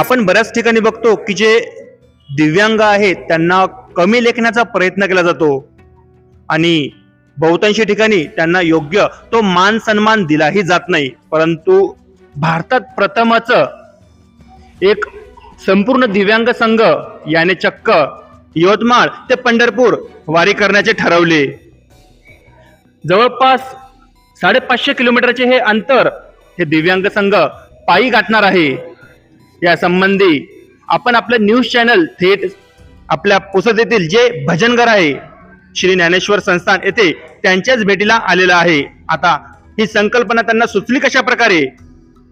आपण बऱ्याच ठिकाणी बघतो की जे दिव्यांग आहेत त्यांना कमी लेखण्याचा प्रयत्न केला जातो. आणि बहुतांशी ठिकाणी त्यांना योग्य तो मान सन्मान दिलाही जात नाही. परंतु भारतात प्रथमच एक संपूर्ण दिव्यांग संघ याने चक्क यवतमाळ ते पंढरपूर वारी करण्याचे ठरवले. जवळपास साडेपाचशे किलोमीटरचे हे अंतर हे दिव्यांग संघ पायी गाठणार आहे. या संबंधी आपण आपलं न्यूज चॅनल थेट आपल्या पुसद येथील जे भजनगर आहे श्री ज्ञानेश्वर संस्थान येथे त्यांच्याच भेटीला आलेला आहे. आता ही संकल्पना त्यांना सुचली कशा प्रकारे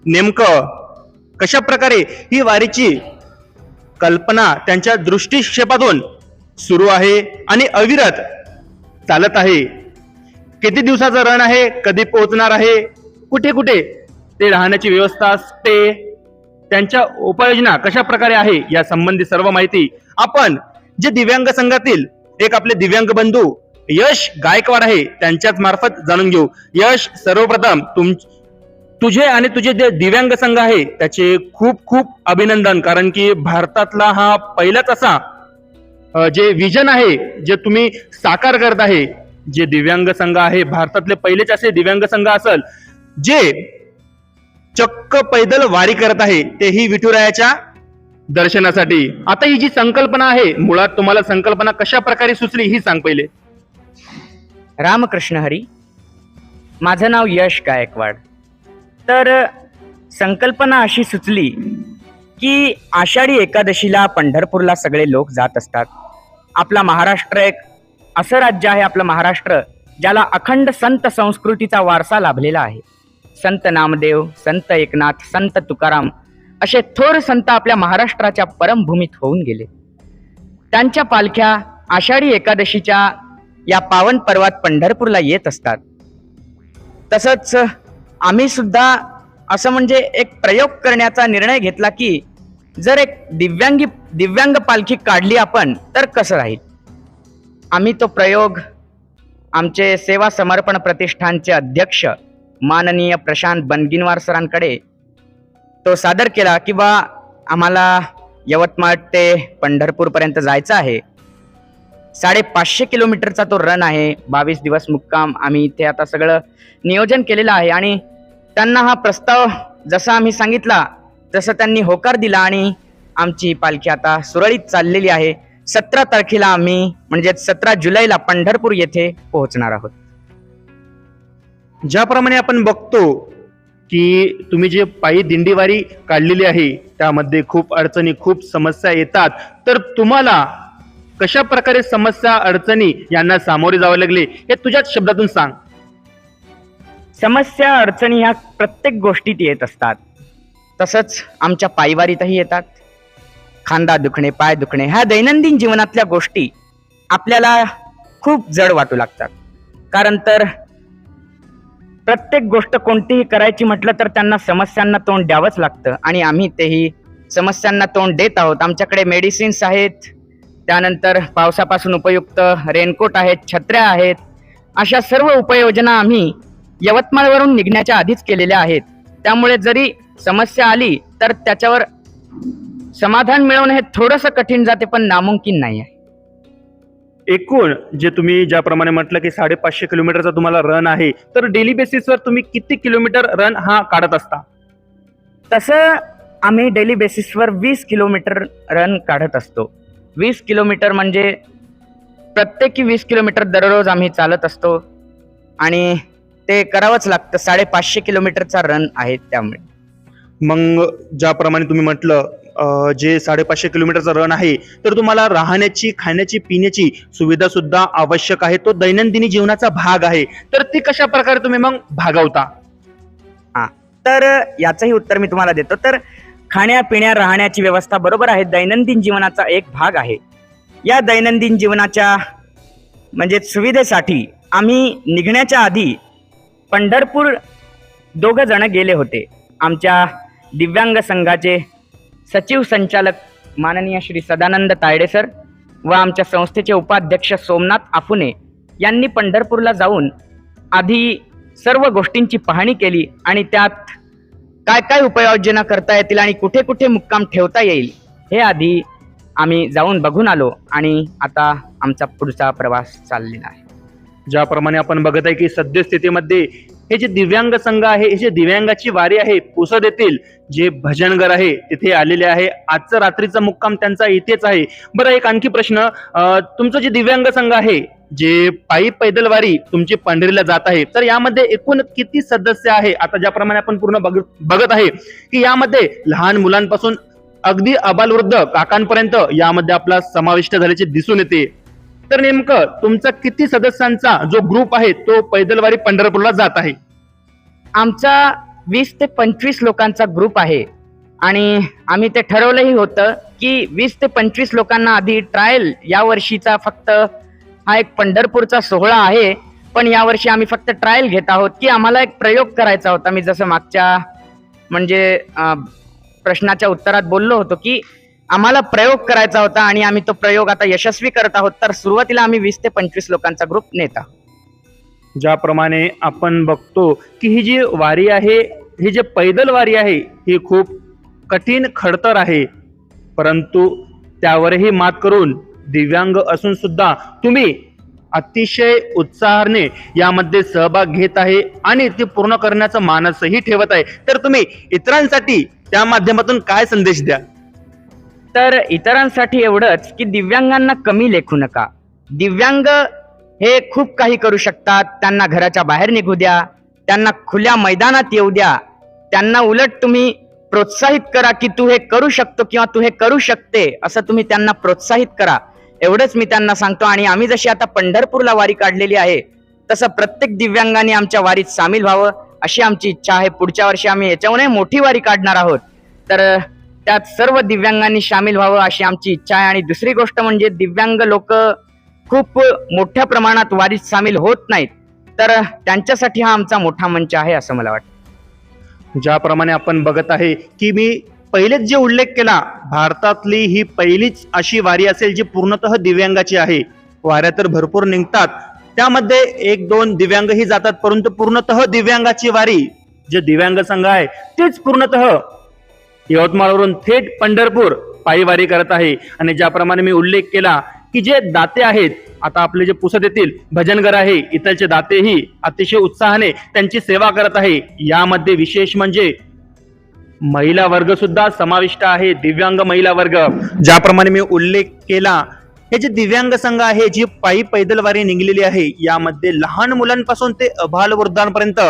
नेमकं कशा प्रकारे ही वारीची कल्पना त्यांच्या दृष्टिक्षेपातून सुरू आहे आणि अविरत चालत आहे? किती दिवसाचं रण आहे? कधी पोहोचणार आहे? कुठे कुठे? ते राहण्याची व्यवस्था स्टे त्यांच्या उपाययोजना कशा प्रकारे आहे या संबंधी सर्व माहिती आपण जे दिव्यांग संघातील एक आपले दिव्यांग बंधू यश गायकवाड आहे त्यांच्याच मार्फत जाणून घेऊ. यश सर्वप्रथम तुम तुझे आणि तुझे जे दिव्यांग संघ आहे त्याचे खूप खूप अभिनंदन. कारण की भारतातला हा पहिलाच असा जे विजन आहे जे तुम्ही साकार करत आहे जे दिव्यांग संघ आहे भारतातले पहिलेच असे दिव्यांग संघ असल जे चक्क पैदल वारी करत आहे. तेही विठुरायाच्या दर्शनासाठी. आता ही जी संकल्पना आहे मुळात तुम्हाला संकल्पना कशा प्रकारे सुचली ही सांग पहिले. रामकृष्ण हरी. माझं नाव यश गायकवाड. तर संकल्पना अशी सुचली की आषाढी एकादशीला पंढरपूरला सगळे लोक जात असतात. आपला महाराष्ट्र एक असं राज्य आहे आपलं महाराष्ट्र ज्याला अखंड संत संस्कृतीचा वारसा लाभलेला आहे. संत नामदेव संत एकनाथ संत तुकाराम असे थोर संत आपल्या महाराष्ट्राच्या परमभूमीत होऊन गेले. त्यांच्या पालख्या आषाढी एकादशीच्या या पावन पर्वात पंढरपूरला येत असतात. तसंच आम्ही सुद्धा असं म्हणजे एक प्रयोग करण्याचा निर्णय घेतला की जर एक दिव्यांगी दिव्यांग पालखी काढली आपण तर कसं राहील? आम्ही तो प्रयोग आमचे सेवा समर्पण प्रतिष्ठानचे अध्यक्ष माननीय प्रशांत बनगिनवार सरांकडे तो सादर केला किंवा आम्हाला यवतमाळ ते पंढरपूरपर्यंत जायचं आहे. साडेपाचशे किलोमीटरचा तो रन आहे. बावीस दिवस मुक्काम. आम्ही इथे आता सगळं नियोजन केलेलं आहे आणि त्यांना हा प्रस्ताव जसा आम्ही सांगितला तसं त्यांनी होकार दिला आणि आमची पालखी आता सुरळीत चाललेली आहे. सतरा तारखेला आम्ही म्हणजेच सतरा जुलैला पंढरपूर येथे पोहोचणार आहोत. ज्याप्रमाणे आपण बघतो की तुम्ही जे पायी दिंडीवारी काढलेली आहे त्यामध्ये खूप अडचणी खूप समस्या येतात. तर तुम्हाला कशा प्रकारे समस्या अडचणी यांना सामोरे जावे लागले हे तुझ्याच शब्दातून सांग. समस्या अडचणी ह्या प्रत्येक गोष्टीत येत असतात. तसंच आमच्या पायवारीतही येतात. खांदा दुखणे पाय दुखणे ह्या दैनंदिन जीवनातल्या गोष्टी आपल्याला खूप जड वाटू लागतात. कारण तर प्रत्येक गोष्ट कोणतीही करायची म्हटलं तर त्यांना समस्यांना तोंड द्यावंच लागतं. आणि आम्ही तेही समस्यांना तोंड देत आहोत. आमच्याकडे मेडिसिन्स आहेत. त्यानंतर पावसापासून उपयुक्त रेनकोट आहेत छत्र्या आहेत. अशा सर्व उपाययोजना आम्ही यवतमाळवरून निघण्याच्या आधीच केलेल्या आहेत. त्यामुळे जरी समस्या आली तर त्याच्यावर समाधान मिळवणं हे थोडंसं कठीण जाते पण नामुमकिन नाही आहे. एकूण जे तुम्ही ज्याप्रमाणे म्हटलं की साडेपाचशे किलोमीटरचा तुम्हाला रन आहे तर डेली बेसिसवर तुम्ही किती किलोमीटर रन हा काढत असता? तसं आम्ही डेली बेसिसवर वीस किलोमीटर रन काढत असतो. वीस किलोमीटर म्हणजे प्रत्येकी वीस किलोमीटर दररोज आम्ही चालत असतो. आणि ते करावंच लागतं. साडेपाचशे किलोमीटरचा रन आहे त्यामुळे. मग ज्याप्रमाणे तुम्ही म्हटलं जे साडेपाचशे किलोमीटरचा रन आहे तर तुम्हाला राहण्याची खाण्याची पिण्याची सुविधा सुद्धा आवश्यक आहे. तो दैनंदिनी जीवनाचा भाग आहे. तर ती कशा प्रकारे तुम्ही मग भागवता? तर याचंही उत्तर मी तुम्हाला देतो. तर खाण्यापिण्या राहण्याची व्यवस्था बरोबर आहे. दैनंदिन जीवनाचा एक भाग आहे. या दैनंदिन जीवनाच्या म्हणजे सुविधेसाठी आम्ही निघण्याच्या आधी पंढरपूर दोघं जण गेले होते. आमच्या दिव्यांग संघाचे सचिव संचालक माननीय श्री सदानंद तायडे सर व आमच्या संस्थेचे उपाध्यक्ष सोमनाथ आफुने यांनी पंढरपूरला जाऊन आधी सर्व गोष्टींची पाहणी केली आणि त्यात काय काय उपाययोजना करता येतील आणि कुठे कुठे मुक्काम ठेवता येईल हे आधी आम्ही जाऊन बघून आलो आणि आता आमचा पुढचा प्रवास चाललेला आहे. ज्याप्रमाणे आपण बघत आहे की सद्यस्थितीमध्ये हे जे दिव्यांग संघ आहे हे जे दिव्यांगाची वारी आहे पुसद येथील जे भजनगर आहे तिथे आलेले आहे. आजचा रात्रीचा मुक्काम त्यांचा इथेच आहे. बरं एक आणखी प्रश्न तुमचं जे दिव्यांग संघ आहे जे पायी पैदल वारी तुमची पंढरीला जात आहे तर यामध्ये एकूण किती सदस्य आहे? आता ज्याप्रमाणे आपण पूर्ण बघत आहे की यामध्ये लहान मुलांपासून अगदी अबालवृद्ध काकांपर्यंत यामध्ये आपला समाविष्ट झाल्याचे दिसून येते. तर नेमकं तुमचा किती सदस्यांचा जो ग्रुप आहे तो पैदलवारी पंढरपूरला जात आहे? आमचा वीस ते पंचवीस लोकांचा ग्रुप आहे. आणि आम्ही ते ठरवलंही होतं की वीस ते पंचवीस लोकांना आधी ट्रायल या वर्षीचा फक्त हा एक पंढरपूरचा सोहळा आहे. पण यावर्षी आम्ही फक्त ट्रायल घेत आहोत की आम्हाला एक प्रयोग करायचा होता. मी जसं मागच्या म्हणजे प्रश्नाच्या उत्तरात बोललो होतो की आम्हाला प्रयोग करायचा होता आणि आम्ही तो प्रयोग आता यशस्वी करत आहोत तर सुरुवातीला आम्ही वीस ते पंचवीस लोकांचा ग्रुप नेता. ज्याप्रमाणे आपण बघतो की ही जी वारी आहे ही जे पैदल वारी आहे ही खूप कठीण खडतर आहे. परंतु त्यावरही मात करून दिव्यांग असून सुद्धा तुम्ही अतिशय उत्साहाने यामध्ये सहभाग घेत आहे आणि ते पूर्ण करण्याचं मानसही ठेवत आहे. तर तुम्ही इतरांसाठी त्या माध्यमातून काय संदेश द्या तर इतरांसाठी एवढंच की दिव्यांगांना कमी लेखू नका. दिव्यांग हे खूप काही करू शकतात. त्यांना घराच्या बाहेर निघू द्या. त्यांना खुल्या मैदानात येऊ द्या. त्यांना उलट तुम्ही प्रोत्साहित करा की तू हे करू शकतो किंवा तू हे करू शकते असं तुम्ही त्यांना प्रोत्साहित करा. एवढंच मी त्यांना सांगतो आणि आम्ही जशी आता पंढरपूरला वारी काढलेली आहे तसं प्रत्येक दिव्यांगाने आमच्या वारीत सामील व्हावं अशी आमची इच्छा आहे. पुढच्या वर्षी आम्ही याच्याहूनही मोठी वारी काढणार आहोत. तर त्यात सर्व दिव्यांगांनी सामील व्हावं अशी आमची इच्छा आहे. आणि दुसरी गोष्ट म्हणजे दिव्यांग लोक खूप मोठ्या प्रमाणात वारीत सामील होत नाहीत. तर त्यांच्यासाठी हा आमचा मोठा मंच आहे असं मला वाटतं. ज्याप्रमाणे आपण बघत आहे की मी पहिलेच जे उल्लेख केला भारतातली ही पहिलीच अशी वारी असेल जी पूर्णतः दिव्यांगाची आहे. वाऱ्या तर भरपूर निघतात. त्यामध्ये एक दोन दिव्यांगही जातात परंतु पूर्णतः दिव्यांगाची वारी जे दिव्यांग संघ आहे तेच पूर्णतः यवतमाळवरून थेट पंढरपूर पायीवारी करत आहे. आणि ज्याप्रमाणे मी उल्लेख केला की जे दाते आहेत आता आपले जे पुसत येथील भजनगर आहे इथलचे दातेही अतिशय उत्साहाने त्यांची सेवा करत आहे. यामध्ये विशेष म्हणजे महिला वर्ग सुद्धा समाविष्ट आहे दिव्यांग महिला वर्ग. ज्याप्रमाणे मी उल्लेख केला हे जे दिव्यांग संघ आहे जी पायी पैदलवारी निघलेली आहे यामध्ये लहान मुलांपासून ते अबाल वृद्धांपर्यंत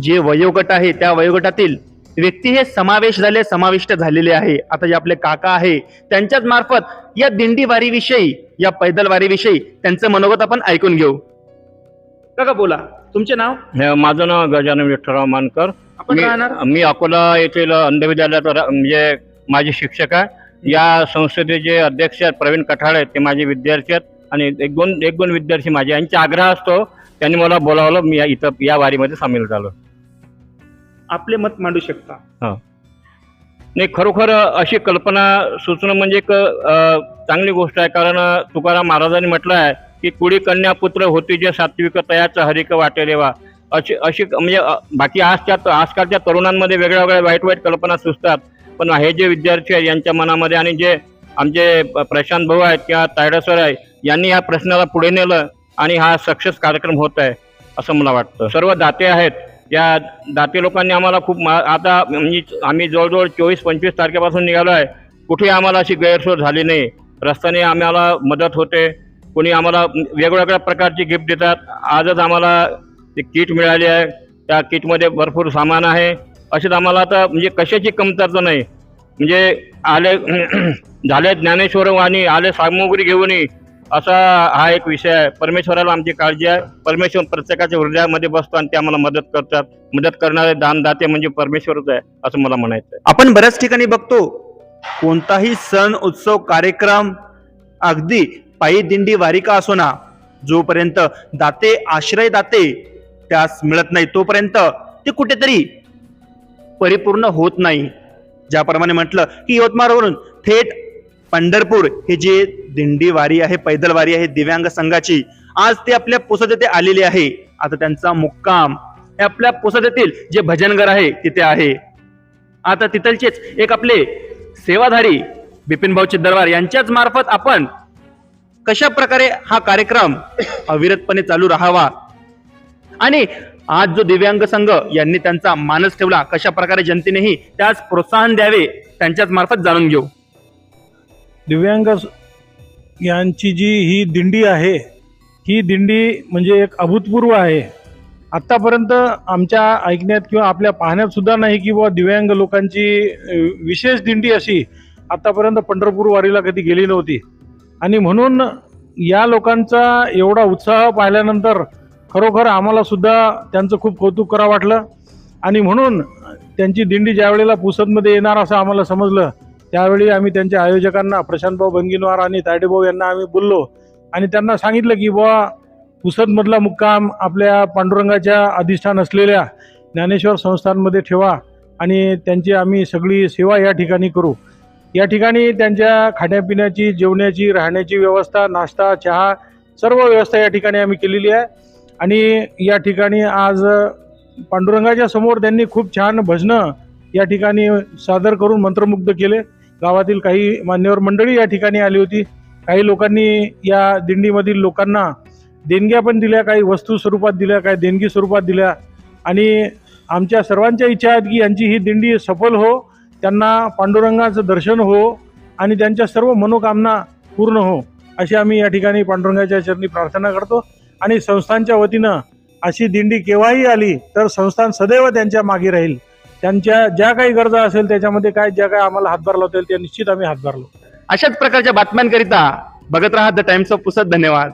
जे वयोगट आहे त्या वयोगटातील व्यक्ती हे समावेश झाले समाविष्ट झालेले आहे. आता जे आपले काका आहे त्यांच्याच मार्फत या दिंडी वारीविषयी या पैदल वारीविषयी त्यांचं मनोगत आपण ऐकून घेऊ. काका बोला. तुमचे नाव? माझं नाव गजानन विठ्ठलराव मानकर. मी अकोला येथील अंधविद्यालयात म्हणजे माझे शिक्षक आहे. या संस्थेचे अध्यक्ष आहेत प्रवीण कठाळे ते माझे विद्यार्थी आहेत. आणि एक दोन एक दोन विद्यार्थी माझे. यांचा आग्रह असतो त्यांनी मला बोलावलं मी या- इथं या वारीमध्ये सामील झालो. आपले मत मांडू शकता. नाही खरोखर अशी कल्पना सुचणं म्हणजे एक चांगली गोष्ट आहे. कारण तुकाराम महाराजांनी म्हटलं आहे की कुडी कन्या पुत्र होती जे सात्विक तयाच हरिक वाटे रेवा अशी अशी म्हणजे बाकी आजच्या आजकालच्या तरुणांमध्ये वेगळ्या वेगळ्या वाईट वाईट कल्पना सुचतात. पण हे जे विद्यार्थी आहेत यांच्या मनामध्ये आणि जे आमचे प्रशांत भाऊ आहेत किंवा तायडा सर आहे यांनी या प्रश्नाला पुढे नेलं आणि हा सक्सेस कार्यक्रम होत आहे असं मला वाटतं. सर्व दाते आहेत. या दाते लोकांनी आम्हाला खूप मा- आता म्हणजे आम्ही जवळजवळ चोवीस पंचवीस तारखेपासून निघालो आहे. कुठे आम्हाला अशी गैरसोय झाली नाही. रस्त्याने आम्हाला मदत होते. कोणी आम्हाला वेगवेगळ्या प्रकारची गिफ्ट देतात. आजच आम्हाला ते किट मिळाली आहे. त्या किटमध्ये भरपूर सामान आहे. असेच आम्हाला आता म्हणजे कशाची कमतरता नाही. म्हणजे आले झाले ज्ञानेश्वर आणि आले सामुग्री घेऊनही असा हा एक विषय आहे. परमेश्वराला आमची काळजी आहे. परमेश्वर प्रत्येकाच्या हृदयामध्ये बसतो आणि ते आम्हाला मदत करतात. मदत करणारे दानदाते म्हणजे परमेश्वरच आहे असं मला म्हणायचं आहे आपण बऱ्याच ठिकाणी बघतो कोणताही सण उत्सव कार्यक्रम अगदी पायी दिंडी वारिका असो ना जोपर्यंत दाते आश्रय दाते त्यास मिळत नाही तोपर्यंत ते कुठेतरी परिपूर्ण होत नाही. ज्याप्रमाणे म्हटलं की यवतमाळवरून थेट पंढरपूर हे जे दिंडी वारी आहे पैदल वारी आहे दिव्यांग संघाची. आज ते आपल्या पुसद येथे आलेले आहे. आता त्यांचा मुक्काम. हे आपल्या पुसद येथील जे भजनगर आहे तिथे आहे. आता तिथलचेच एक आपले सेवाधारी बिपिन भाऊ चिद्दरवार यांच्याच मार्फत आपण कशा प्रकारे हा कार्यक्रम अविरतपणे चालू राहावा? आणि आज जो दिव्यांग संघ यांनी त्यांचा मानस ठेवला कशा प्रकारे जनतेनेही त्यास प्रोत्साहन द्यावे त्यांच्याच मार्फत जाणून घेऊ. दिव्यांग यांची जी ही दिंडी आहे ही दिंडी म्हणजे एक अभूतपूर्व आहे. आत्तापर्यंत आमच्या ऐकण्यात किंवा आपल्या पाहण्यात सुद्धा नाही की बुवा दिव्यांग लोकांची विशेष दिंडी अशी आत्तापर्यंत पंढरपूर वारीला कधी गेली नव्हती. आणि म्हणून या लोकांचा एवढा उत्साह पाहिल्यानंतर खरोखर आम्हाला सुद्धा त्यांचं खूप कौतुक करा वाटलं. आणि म्हणून त्यांची दिंडी ज्या वेळेला पुसदमध्ये येणार असं आम्हाला समजलं त्यावेळी आम्ही त्यांच्या आयोजकांना प्रशांतभाऊ बनगिनवार आणि तायडेभाऊ यांना आम्ही बोललो. आणि त्यांना सांगितलं की बुवा पुसदमधला मुक्काम आपल्या पांडुरंगाच्या अधिष्ठान असलेल्या ज्ञानेश्वर संस्थांमध्ये ठेवा आणि त्यांची आम्ही सगळी सेवा या ठिकाणी करू. या ठिकाणी त्यांच्या खाण्यापिण्याची जेवण्याची राहण्याची व्यवस्था नाश्ता चहा सर्व व्यवस्था या ठिकाणी आम्ही केलेली आहे. आणि या ठिकाणी आज पांडुरंगाच्या समोर त्यांनी खूप छान भजनं या ठिकाणी सादर करून मंत्रमुग्ध केले. गावातील काही मान्यवर मंडळी या ठिकाणी आली होती. काही लोकांनी या दिंडीमधील लोकांना देणग्या पण दिल्या काही वस्तू स्वरूपात दिल्या काही देणगी स्वरूपात दिल्या. आणि आमच्या सर्वांच्या इच्छा आहेत की यांची ही दिंडी सफल हो त्यांना पांडुरंगाचं दर्शन हो आणि त्यांच्या सर्व मनोकामना पूर्ण हो अशी आम्ही या ठिकाणी पांडुरंगाच्या चरणी प्रार्थना करतो. आणि संस्थांच्या वतीनं अशी दिंडी केव्हाही आली तर संस्थान सदैव त्यांच्या मागे राहील. त्यांच्या ज्या काही गरजा असेल त्याच्यामध्ये काय ज्या काय आम्हाला हातभार लावता येईल त्या निश्चित आम्ही हातभार लावू. अशाच प्रकारच्या बातम्यांकरिता बघत राहा द टाइम्स ऑफ पुसद. धन्यवाद.